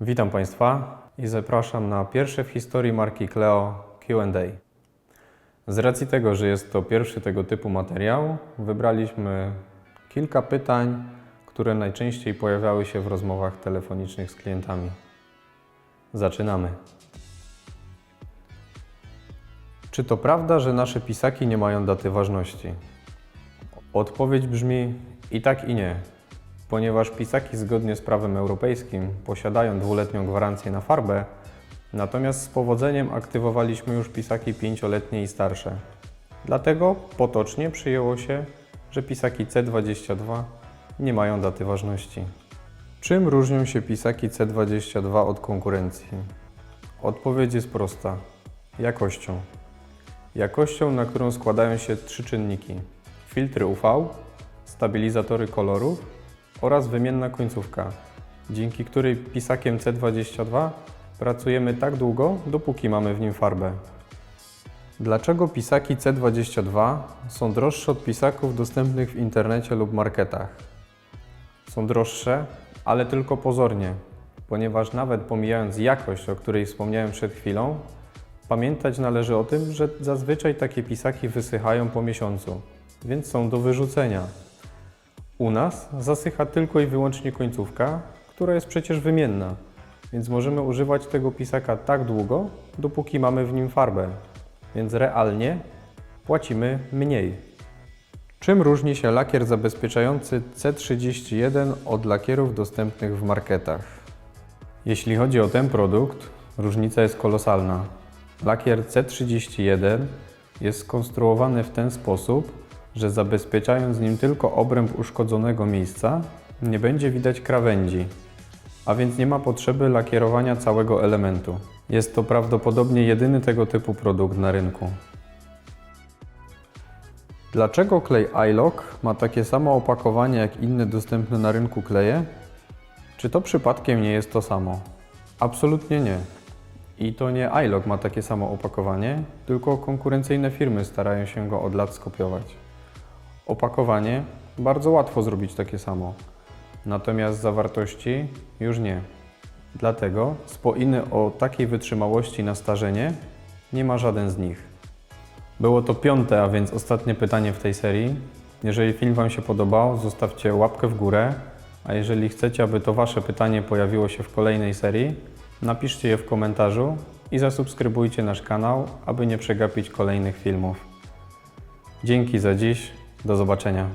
Witam Państwa i zapraszam na pierwsze w historii marki Cleo QA. Z racji tego, że jest to pierwszy tego typu materiał, wybraliśmy kilka pytań, które najczęściej pojawiały się w rozmowach telefonicznych z klientami. Zaczynamy. Czy to prawda, że nasze pisaki nie mają daty ważności? Odpowiedź brzmi i tak i nie, ponieważ pisaki zgodnie z prawem europejskim posiadają dwuletnią gwarancję na farbę, natomiast z powodzeniem aktywowaliśmy już pisaki pięcioletnie i starsze. Dlatego potocznie przyjęło się, że pisaki C22 nie mają daty ważności. Czym różnią się pisaki C22 od konkurencji? Odpowiedź jest prosta: jakością. Jakością, na którą składają się trzy czynniki: filtry UV, stabilizatory kolorów oraz wymienna końcówka, dzięki której pisakiem C22 pracujemy tak długo, dopóki mamy w nim farbę. Dlaczego pisaki C22 są droższe od pisaków dostępnych w internecie lub marketach? Są droższe, ale tylko pozornie, ponieważ nawet pomijając jakość, o której wspomniałem przed chwilą, pamiętać należy o tym, że zazwyczaj takie pisaki wysychają po miesiącu, więc są do wyrzucenia. U nas zasycha tylko i wyłącznie końcówka, która jest przecież wymienna, więc możemy używać tego pisaka tak długo, dopóki mamy w nim farbę, więc realnie płacimy mniej. Czym różni się lakier zabezpieczający C31 od lakierów dostępnych w marketach? Jeśli chodzi o ten produkt, różnica jest kolosalna. Lakier C31 jest skonstruowany w ten sposób, że zabezpieczając nim tylko obręb uszkodzonego miejsca, nie będzie widać krawędzi, a więc nie ma potrzeby lakierowania całego elementu. Jest to prawdopodobnie jedyny tego typu produkt na rynku. Dlaczego klej iLock ma takie samo opakowanie jak inne dostępne na rynku kleje? Czy to przypadkiem nie jest to samo? Absolutnie nie. I to nie iLock ma takie samo opakowanie, tylko konkurencyjne firmy starają się go od lat skopiować. Opakowanie bardzo łatwo zrobić takie samo, natomiast zawartości już nie. Dlatego spoiny o takiej wytrzymałości na starzenie nie ma żaden z nich. Było to piąte, a więc ostatnie pytanie w tej serii. Jeżeli film Wam się podobał, zostawcie łapkę w górę, a jeżeli chcecie, aby to Wasze pytanie pojawiło się w kolejnej serii, napiszcie je w komentarzu i zasubskrybujcie nasz kanał, aby nie przegapić kolejnych filmów. Dzięki za dziś, do zobaczenia.